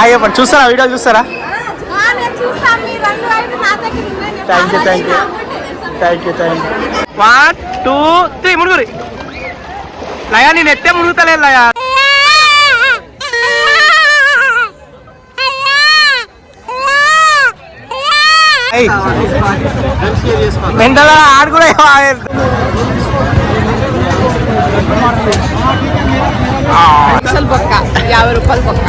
అయ్యో చెప్పండి చూస్తారా? వీడియో చూస్తారా? Thank you thank you thank you thank you one two three మునుగురి. లయా నేను ఎత్తే మునుగుతలేదు లయా. ఎంత ఆడు కూడా అసలు బొక్క యాభై రూపాయలు బొక్క.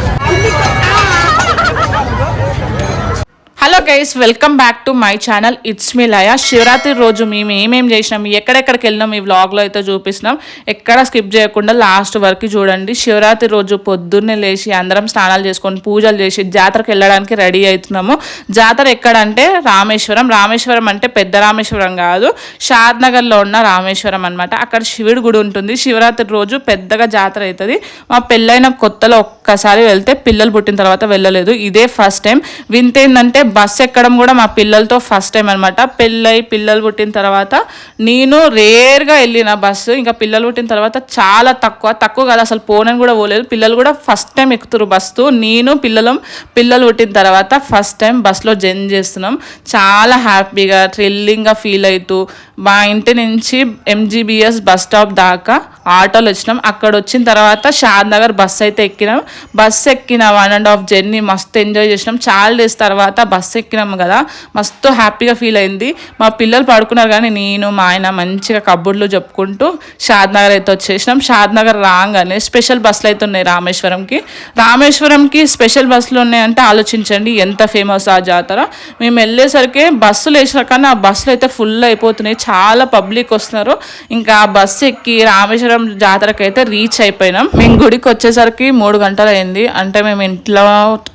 Hello guys welcome back to my channel. It's me Laya. Shivaratri రోజు మేము ఏమేం చేసినాం ఎక్కడెక్కడికి వెళ్ళినాం ఈ వ్లాగ్లో అయితే చూపిస్తున్నాం. ఎక్కడ స్కిప్ చేయకుండా లాస్ట్ వరకు చూడండి. శివరాత్రి రోజు పొద్దున్నే లేచి అందరం స్నానాలు చేసుకొని పూజలు చేసి జాతరకు వెళ్ళడానికి రెడీ అవుతున్నాము. జాతర ఎక్కడంటే రామేశ్వరం. రామేశ్వరం అంటే పెద్ద రామేశ్వరం కాదు షాద్ నగర్లో ఉన్న రామేశ్వరం అన్నమాట. అక్కడ శివుడి గుడి ఉంటుంది. శివరాత్రి రోజు పెద్దగా జాతర అవుతుంది. మా పెళ్ళైన కొత్తలో ఒక్కసారి వెళ్తే పిల్లలు పుట్టిన తర్వాత వెళ్ళలేదు. ఇదే ఫస్ట్ టైం వింతేందంటే బస్సు ఎక్కడం కూడా మా పిల్లలతో ఫస్ట్ టైం అనమాట పెళ్ళై పిల్లలు పుట్టిన తర్వాత నేను రేర్గా వెళ్ళిన బస్సు. ఇంకా పిల్లలు పుట్టిన తర్వాత చాలా తక్కువ. తక్కువ కాదు అసలు పోనని కూడా పోలేదు. పిల్లలు కూడా ఫస్ట్ టైం ఎక్కుతురు బస్సు. నేను పిల్లలు పిల్లలు పుట్టిన తర్వాత ఫస్ట్ టైం బస్సులో జర్నీ చేస్తున్నాం. చాలా హ్యాపీగా థ్రిల్లింగ్గా ఫీల్ అవుతూ మా ఇంటి నుంచి ఎంజీబీఎస్ బస్ స్టాప్ దాకా ఆటోలు వచ్చినాం. అక్కడ వచ్చిన తర్వాత షాద్ నగర్ బస్ అయితే ఎక్కినాం. బస్ ఎక్కిన వన్ అండ్ హాఫ్ జర్నీ మస్తు ఎంజాయ్ చేసినాం. చాలా డేస్ తర్వాత బస్ ఎక్కినాం కదా. మస్తు హ్యాపీగా ఫీల్ అయింది. మా పిల్లలు పడుకున్నారు కానీ నేను మా ఆయన మంచిగా కబుర్లు చెప్పుకుంటూ షాద్ నగర్ అయితే వచ్చేసినాం. షాద్ నగర్ రాగానే స్పెషల్ బస్సులు అయితే ఉన్నాయి రామేశ్వరంకి. రామేశ్వరంకి స్పెషల్ బస్సులు ఉన్నాయంటే ఆలోచించండి. ఎంత ఫేమస్ ఆ జాతర. మేము వెళ్ళేసరికి బస్సులు వేసినా కానీ ఆ బస్సులు అయితే ఫుల్ అయిపోతున్నాయి. చాలా పబ్లిక్ వస్తున్నారు. ఇంకా బస్సు ఎక్కి రామేశ్వరం జాతరకి అయితే రీచ్ అయిపోయినాం. మేము గుడికి వచ్చేసరికి మూడు గంటలు అయింది అంటే మేము ఇంట్లో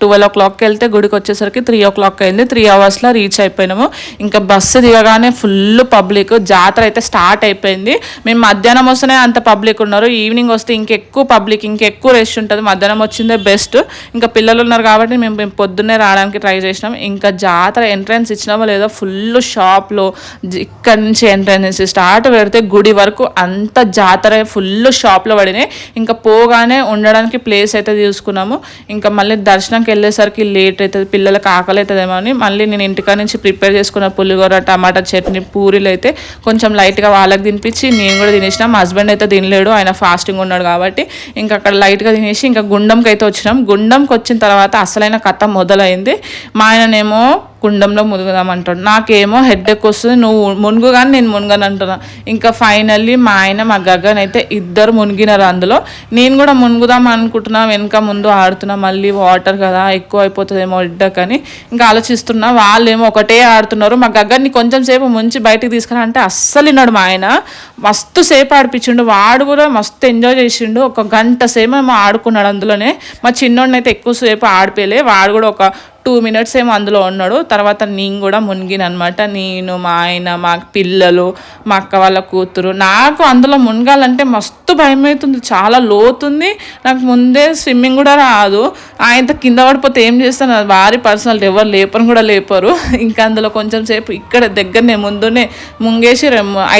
ట్వెల్వ్ ఓ క్లాక్కి వెళ్తే గుడికి వచ్చేసరికి త్రీ ఓ క్లాక్ అయింది త్రీ అవర్స్లో రీచ్ అయిపోయినాము. ఇంకా బస్సు దిగగానే ఫుల్ పబ్లిక్ జాతర అయితే స్టార్ట్ అయిపోయింది. మేము మధ్యాహ్నం వస్తేనే అంత పబ్లిక్ ఉన్నారు. ఈవినింగ్ వస్తే ఇంకెక్కువ పబ్లిక్ ఇంకెక్కువ రెస్ట్ ఉంటుంది. మధ్యాహ్నం వచ్చిందే బెస్ట్ ఇంకా పిల్లలు ఉన్నారు కాబట్టి మేము మేము పొద్దున్నే రావడానికి ట్రై చేసినాం. ఇంకా జాతర ఎంట్రన్స్ ఇచ్చినామో లేదో ఫుల్ షాప్లో ఇక్కడ నుంచి ఎంట్రన్స్ స్టార్ట్ పెడితే గుడి వరకు అంత జాతర ఫుల్ షాప్లో పడినాయి. ఇంకా పోగానే ఉండడానికి ప్లేస్ అయితే తీసుకున్నాము. ఇంకా మళ్ళీ దర్శనంకి వెళ్ళేసరికి లేట్ అవుతుంది పిల్లలకు ఆకలి అవుతుందేమో అని మళ్ళీ నేను ఇంటికా నుంచి ప్రిపేర్ చేసుకున్న పులిగూర టమాటా చట్నీ పూరీలు అయితే కొంచెం లైట్గా వాళ్ళకి తినిపించి నేను కూడా తినేసిన. మా హస్బెండ్ అయితే తినలేడు ఆయన ఫాస్టింగ్ ఉన్నాడు కాబట్టి ఇంకా అక్కడ లైట్గా తినేసి ఇంకా గుండంకి అయితే వచ్చినాం. గుండంకి వచ్చిన తర్వాత అసలైన కథ మొదలైంది. మా ఆయననేమో కుండంలో మునుగుదాం అంటాడు నాకేమో హెడ్ ఎక్ వస్తుంది నువ్వు మునుగు కానీ నేను మునగను అంటున్నా. ఇంకా ఫైనల్లీ మా ఆయన మా గగన్ అయితే ఇద్దరు మునిగినారు అందులో. నేను కూడా మునుగుదాం అనుకుంటున్నా వెనుక ముందు ఆడుతున్నా మళ్ళీ వాటర్ కదా ఎక్కువ అయిపోతుందేమో హెడ్డక్ అని. ఇంకా ఆలోచిస్తున్నా వాళ్ళేమో ఒకటే ఆడుతున్నారు. మా గగ్గర్ని కొంచెం సేపు ముంచి బయటికి తీసుకురా అంటే అస్సలు విన్నాడు మా ఆయన. మస్తు సేపు ఆడిపించిండు వాడు కూడా మస్తు ఎంజాయ్ చేసిండు. ఒక గంట సేపు ఆడుకున్నాడు అందులోనే. మా చిన్నోడిని అయితే ఎక్కువసేపు ఆడిపోయలే వాడు కూడా ఒక టూ మినిట్స్ ఏమో అందులో ఉన్నాడు. తర్వాత నేను కూడా మునిగినమాట నేను మా ఆయన మా పిల్లలు మా అక్క వాళ్ళ కూతురు. నాకు అందులో మునగాలంటే మస్తు భయం అవుతుంది చాలా లోతుంది. నాకు ముందే స్విమ్మింగ్ కూడా రాదు. ఆయనతో కింద పడిపోతే ఏం చేస్తాను? వారి పర్సనల్ ఎవరు లేపని కూడా లేపరు. ఇంకా అందులో కొంచెం సేపు ఇక్కడ దగ్గరనే ముందునే ముంగేసి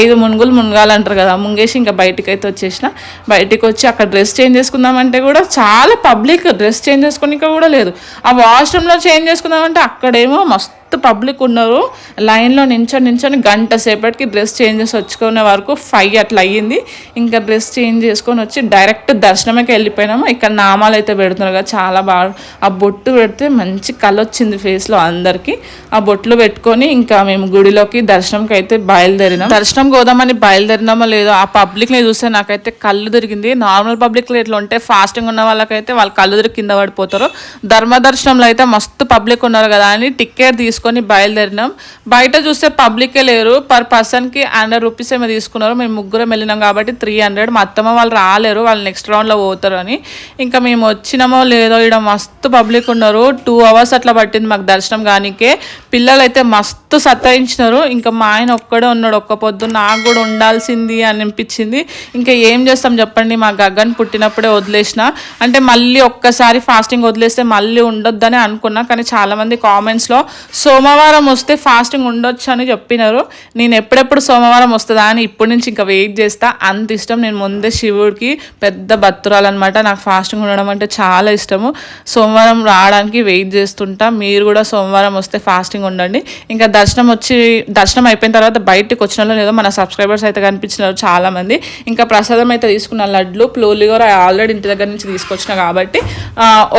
ఐదు మునుగులు మునగాలంటారు కదా ముంగేసి ఇంకా బయటికి అయితే వచ్చేసిన. బయటికి వచ్చి అక్కడ డ్రెస్ చేంజ్ చేసుకుందామంటే కూడా చాలా పబ్లిక్ డ్రెస్ చేంజ్ చేసుకోనిక కూడా లేదు. ఆ వాష్రూమ్లో చేంజ్ చేసుకుందామంటే అక్కడేమో మస్తు పబ్లిక్ ఉన్నారు. లైన్లో నించొని నించొని గంట సేపటికి డ్రెస్ చేంజ్ చేసి వచ్చుకునే వరకు ఫైవ్ అట్లా అయ్యింది. ఇంకా డ్రెస్ చేంజ్ చేసుకొని వచ్చి డైరెక్ట్ దర్శనమేకి వెళ్ళిపోయినాము. ఇక్కడ నామాలు అయితే పెడుతున్నారు కదా చాలా బాగా ఆ బొట్టు పెడితే మంచి కళ వచ్చింది ఫేస్లో అందరికీ. ఆ బొట్లు పెట్టుకొని ఇంకా మేము గుడిలోకి దర్శనంకి అయితే బయలుదేరినాం. దర్శనం పోదామని బయలుదేరినామో లేదో ఆ పబ్లిక్ని చూస్తే నాకైతే కళ్ళు దొరికింది నార్మల్ పబ్లిక్లో ఇట్లా ఉంటే ఫాస్టింగ్ ఉన్న వాళ్ళకైతే వాళ్ళు కళ్ళు దొరికి కింద పడిపోతారు. ధర్మ దర్శనంలో అయితే మస్తు పబ్లిక్ ఉన్నారు కదా అని టికెట్ తీసుకొని బయలుదేరినాం. బయట చూస్తే పబ్లికే లేరు. పర్ పర్సన్కి హండ్రెడ్ రూపీస్ ఏమో తీసుకున్నారు. మేము ముగ్గురం వెళ్ళినాం కాబట్టి త్రీ హండ్రెడ్ మా అత్తమ్మ వాళ్ళు రాలేరు. వాళ్ళు నెక్స్ట్ రౌండ్లో పోతారు అని. ఇంకా మేము వచ్చినామో లేదో ఇక్కడ మస్తు పబ్లిక్ ఉన్నారు. టూ అవర్స్ అట్లా పట్టింది మాకు దర్శనం కానికే. పిల్లలు అయితే మస్తు సతాయించినారు ఇంకా మా ఆయన ఒక్కడే ఉన్నాడు. ఒక్క పొద్దు నాకు కూడా ఉండాల్సింది అని అనిపించింది. ఇంకా ఏం చేస్తాం చెప్పండి. మా గగన్ పుట్టినప్పుడే వదిలేసిన. అంటే మళ్ళీ ఒక్కసారి ఫాస్టింగ్ వదిలేస్తే మళ్ళీ ఉండొద్దని అనుకున్నా. కానీ చాలామంది కామెంట్స్లో సో సోమవారం వస్తే ఫాస్టింగ్ ఉండొచ్చు అని చెప్పినారు. నేను ఎప్పుడెప్పుడు సోమవారం వస్తుందా అని ఇప్పటి నుంచి ఇంకా వెయిట్ చేస్తా. అంత ఇష్టం. నేను ముందే శివుడికి పెద్ద భక్తురాలన్నమాట నాకు ఫాస్టింగ్ ఉండడం అంటే చాలా ఇష్టము. సోమవారం రావడానికి వెయిట్ చేస్తుంటా. మీరు కూడా సోమవారం వస్తే ఫాస్టింగ్ ఉండండి. ఇంకా దర్శనం వచ్చి దర్శనం అయిపోయిన తర్వాత బయటకు వచ్చిన వాళ్ళు లేదో మన సబ్స్క్రైబర్స్ అయితే కనిపించినారు చాలామంది. ఇంకా ప్రసాదం అయితే తీసుకున్న లడ్లు పులిగోర ఆల్రెడీ ఇంటి దగ్గర నుంచి తీసుకొచ్చిన కాబట్టి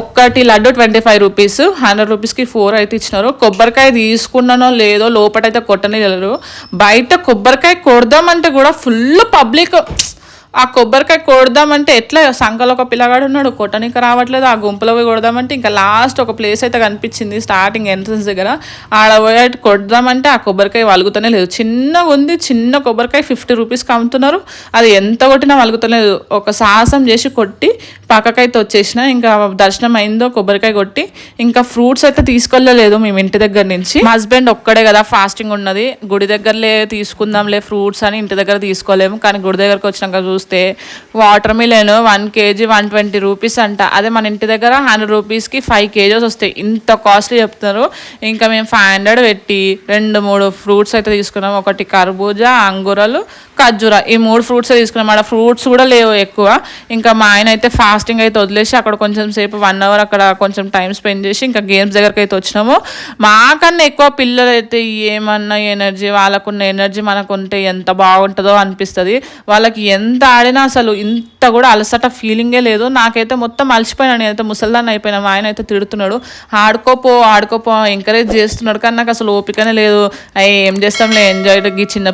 ఒక్కటి laddu twenty five rupees hundred రూపీస్కి ఫోర్ అయితే ఇచ్చినారు. కొబ్బరికాయ తీసుకున్నానో లేదో లోపటైతే కొట్టనే లేరు బయట కొబ్బరికాయ కొడదామంటే కూడా ఫుల్ పబ్లిక్ ఆ కొబ్బరికాయ కొడదామంటే ఎట్లా? సంకలో ఒక పిల్లగాడు ఉన్నాడు కొట్టనికి రావట్లేదు. ఆ గుంపులో పోయి కొడదామంటే ఇంకా లాస్ట్ ఒక ప్లేస్ అయితే కనిపించింది స్టార్టింగ్ ఎంట్రన్స్ దగ్గర. ఆడ పోయి కొడదామంటే ఆ కొబ్బరికాయ వలుగుతూనే లేదు. చిన్నగా ఉంది చిన్న కొబ్బరికాయ ఫిఫ్టీ రూపీస్కి అమ్ముతున్నారు. అది ఎంత కొట్టినా వలుగుతలేదు ఒక సాహసం చేసి కొట్టి పక్కకైతే వచ్చేసిన. ఇంకా దర్శనం అయిందో కొబ్బరికాయ కొట్టి ఇంకా ఫ్రూట్స్ అయితే తీసుకెళ్ళలేదు మేము ఇంటి దగ్గర నుంచి. మా హస్బెండ్ ఒక్కడే కదా ఫాస్టింగ్ ఉన్నది. గుడి దగ్గరలే తీసుకుందాంలే ఫ్రూట్స్ అని ఇంటి దగ్గర తీసుకోలేము. కానీ గుడి దగ్గరకు వచ్చినాక చూస్తే watermelon one KG one twenty rupees అంట. అదే మన ఇంటి దగ్గర హండ్రెడ్ రూపీస్కి ఫైవ్ కేజెస్ వస్తాయి. ఇంత కాస్ట్లీ చెప్తున్నారు. ఇంకా మేము ఫైవ్ హండ్రెడ్ పెట్టి రెండు మూడు ఫ్రూట్స్ అయితే తీసుకున్నాం. ఒకటి కర్బూజా అంగూరలు ఖర్జూర. ఈ మూడు ఫ్రూట్స్ తీసుకున్నాం. ఆడ ఫ్రూట్స్ కూడా లేవు ఎక్కువ. ఇంకా మా ఆయన అయితే ఫాస్టింగ్ అయితే వదిలేసి అక్కడ కొంచెం సేపు వన్ అవర్ అక్కడ కొంచెం టైం స్పెండ్ చేసి ఇంకా గేమ్స్ దగ్గరికి అయితే వచ్చినాము. మాకన్నా ఎక్కువ పిల్లలు అయితే ఏమన్నా ఎనర్జీ వాళ్ళకున్న ఎనర్జీ మనకు ఉంటే ఎంత బాగుంటుందో అనిపిస్తుంది. వాళ్ళకి ఎంత ఆడినా అసలు ఇంత కూడా అలసట ఫీలింగే లేదు. నాకైతే మొత్తం అలసిపోయినా. నేనైతే ముసల్దాన్ని అయిపోయినా. మా ఆయన అయితే తిడుతున్నాడు. ఆడుకోపో ఆడుకోపో ఎంకరేజ్ చేస్తున్నాడు. కానీ నాకు అసలు ఓపికనే లేదు. అయ్యి ఏం చేస్తాంలే? ఎంజాయ్ ఈ చిన్న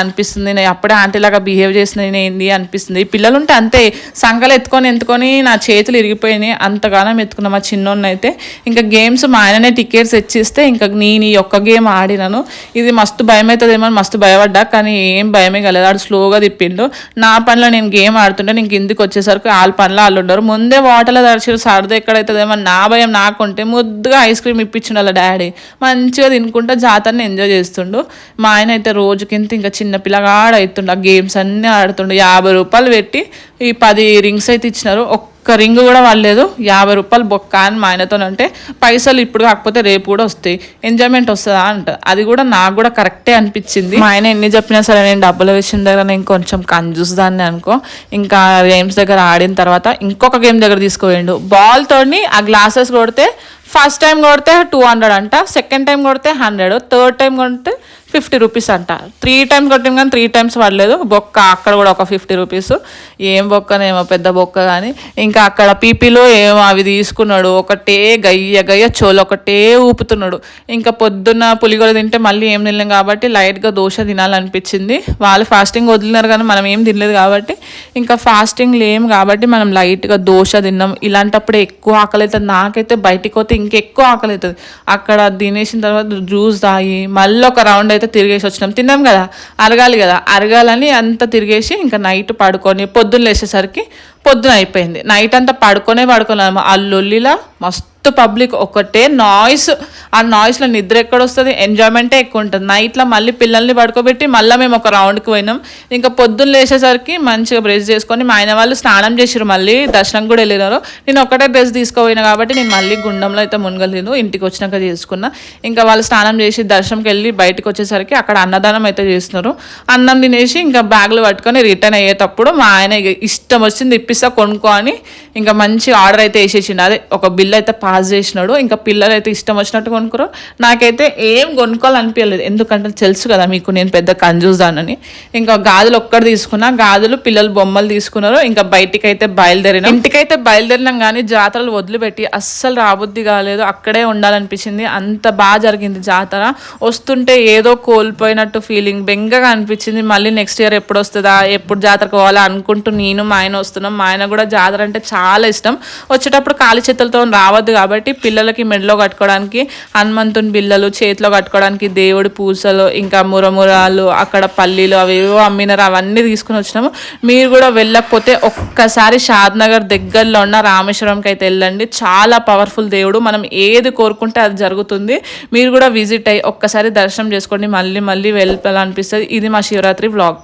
అనిపిస్తుంది. నేను అప్పుడే ఆంటీలాగా బిహేవ్ చేసిన ఏంది అనిపిస్తుంది. పిల్లలు ఉంటే అంతే సంకలు ఎత్తుకొని ఎత్తుకొని నా చేతులు ఇరిగిపోయినాయి అంతగానం ఎత్తుకున్న మా చిన్నోడిని అయితే ఇంకా గేమ్స్ మా ఆయననే టికెట్స్ ఇచ్చిస్తే ఇంకా నేను ఈ ఒక్క గేమ్ ఆడినాను. ఇది మస్తు భయం అవుతుందేమో అని మస్తు భయపడ్డా కానీ ఏం భయమే కలదు. ఆడు స్లోగా తిప్పిండు. నా పనిలో నేను గేమ్ ఆడుతుంటే నేను కిందికి వచ్చేసరికి వాళ్ళ పనిలో వాళ్ళు ఉండరు. ముందే వాటర్లో దర్శనం సరదా ఎక్కడైతుందేమో నా భయం నాకుంటే ముద్దుగా ఐస్ క్రీమ్ ఇప్పించిండు వాళ్ళ డాడీ మంచిగా తినుకుంటా జాతరని ఎంజాయ్ చేస్తుండు. మా ఆయన అయితే రోజుకింత ఇంకా చిన్న పిల్లగాడు అవుతుండు ఆ గేమ్స్ అన్నీ ఆడుతుండు. యాభై రూపాయలు పెట్టి ఈ పది రింగ్స్ అయితే ఇచ్చినారు. ఒక్క రింగ్ కూడా వాళ్ళలేదు యాభై రూపాయలు బొక్క అని మా ఆయనతో అంటే పైసలు ఇప్పుడు కాకపోతే రేపు కూడా వస్తాయి. ఎంజాయ్మెంట్ వస్తుందా? అంట. అది కూడా నాకు కూడా కరెక్టే అనిపించింది. మా ఆయన ఎన్ని చెప్పినా సరే నేను డబ్బులు వేసిన దగ్గర నేను కొంచెం కంజూస్ దాన్ని అనుకో. ఇంకా గేమ్స్ దగ్గర ఆడిన తర్వాత ఇంకొక గేమ్ దగ్గర తీసుకుపోయిండు బాల్తోని ఆ గ్లాసెస్ కొడితే ఫస్ట్ టైం కొడితే టూ హండ్రెడ్ అంట సెకండ్ టైం కొడితే హండ్రెడ్ థర్డ్ టైం కొడితే ఫిఫ్టీ రూపీస్ అంట. త్రీ టైమ్స్ కొట్టాం కానీ త్రీ టైమ్స్ పడలేదు. బొక్క అక్కడ కూడా ఒక ఫిఫ్టీ రూపీస్ ఏం బొక్కనేమో పెద్ద బొక్క కానీ ఇంకా అక్కడ పీపీలో ఏమో అవి తీసుకున్నాడు. ఒకటే గయ్య గయ్య చోలు ఒకటే ఊపుతున్నాడు. ఇంకా పొద్దున్న పులిగోర తింటే మళ్ళీ ఏం తినలేం కాబట్టి లైట్గా దోశ తినాలనిపించింది. వాళ్ళు ఫాస్టింగ్ వదిలినారు కానీ మనం ఏం తినలేదు కాబట్టి ఇంకా ఫాస్టింగ్ లేం కాబట్టి మనం లైట్గా దోశ తిన్నాం. ఇలాంటప్పుడే ఎక్కువ ఆకలి అయితే నాకైతే బయటికి పోతే ఇంకెక్కువ ఆకలి అవుతుంది అక్కడ తినేసిన తర్వాత జ్యూస్ తాగి మళ్ళీ ఒక రౌండ్ అయితే తిరిగేసి వచ్చినాం. తిన్నాం కదా? అరగాలి కదా? అరగాలని అంతా తిరిగేసి ఇంకా నైట్ పడుకొని పొద్దున్న లేచేసరికి పొద్దున అయిపోయింది. నైట్ అంతా పడుకొనే పడుకున్నాము అల్లుల్లిలా మస్తు మొత్తం పబ్లిక్ ఒకటే నాయిస్ ఆ నాయిస్లో నిద్ర ఎక్కడ వస్తుంది ఎంజాయ్మెంటే ఎక్కువ ఉంటుంది నైట్లో మళ్ళీ పిల్లల్ని పడుకోబెట్టి మళ్ళీ మేము ఒక రౌండ్కి పోయినాం. ఇంకా పొద్దున్న లేచేసరికి మంచిగా బ్రష్ చేసుకొని మా ఆయన వాళ్ళు స్నానం చేసారు మళ్ళీ. దర్శనం కూడా వెళ్ళినారు. నేను ఒకటే డ్రెస్ తీసుకుపోయినా కాబట్టి నేను మళ్ళీ గుండంలో అయితే మునగలేదు. ఇంటికి వచ్చినాక చేసుకున్నా. ఇంకా వాళ్ళు స్నానం చేసి దర్శనంకి వెళ్ళి బయటకు వచ్చేసరికి అక్కడ అన్నదానం అయితే చేస్తున్నారు. అన్నం తినేసి ఇంకా బ్యాగ్లు పట్టుకొని రిటర్న్ అయ్యేటప్పుడు మా ఆయన ఇష్టం వచ్చింది ఇప్పిస్తా కొనుక్కో అని ఇంకా మంచి ఆర్డర్ అయితే వేసేసిండు. అదే ఒక బిల్ అయితే పాస్ చేసినాడు. ఇంకా పిల్లలు అయితే ఇష్టం వచ్చినట్టు కొనుక్కరు. నాకైతే ఏం కొనుక్కోవాలనిపించలేదు ఎందుకంటే తెలుసు కదా మీకు నేను పెద్ద కంజూసానని. ఇంకా గాజులు ఒక్కటి తీసుకున్నా. గాజులు పిల్లలు బొమ్మలు తీసుకున్నారు. ఇంకా బయటికి అయితే బయలుదేరిన. ఇంటికైతే బయలుదేరినాం కానీ జాతరలు వదిలిపెట్టి అస్సలు రాబుద్ది కాలేదు. అక్కడే ఉండాలనిపించింది. అంత బాగా జరిగింది జాతర. వస్తుంటే ఏదో కోల్పోయినట్టు ఫీలింగ్ బెంగగా అనిపించింది. మళ్ళీ నెక్స్ట్ ఇయర్ ఎప్పుడు వస్తుందా? ఎప్పుడు జాతరకు పోవాలా అనుకుంటూ నేను మా ఆయన వస్తున్నాం. మా ఆయన కూడా జాతర అంటే చాలా ఇష్టం. వచ్చేటప్పుడు కాలి చేతులతో రావద్దు కాబట్టి పిల్లలకి మెడలో కట్టుకోవడానికి హనుమంతుని బిల్లలు చేతిలో కట్టుకోవడానికి దేవుడి పూసలు ఇంకా మురమురాలు అక్కడ పల్లీలు అవి ఏవో అమ్మినారు అవన్నీ తీసుకుని వచ్చినాము. మీరు కూడా వెళ్ళకపోతే ఒక్కసారి షాద్ నగర్ దగ్గరలో ఉన్న రామేశ్వరంకి అయితే వెళ్ళండి. చాలా పవర్ఫుల్ దేవుడు. మనం ఏది కోరుకుంటే అది జరుగుతుంది. మీరు కూడా విజిట్ అయ్యి ఒక్కసారి దర్శనం చేసుకోండి. మళ్ళీ మళ్ళీ వెళ్ళాలనిపిస్తుంది. ఇది మా శివరాత్రి వ్లాగ్.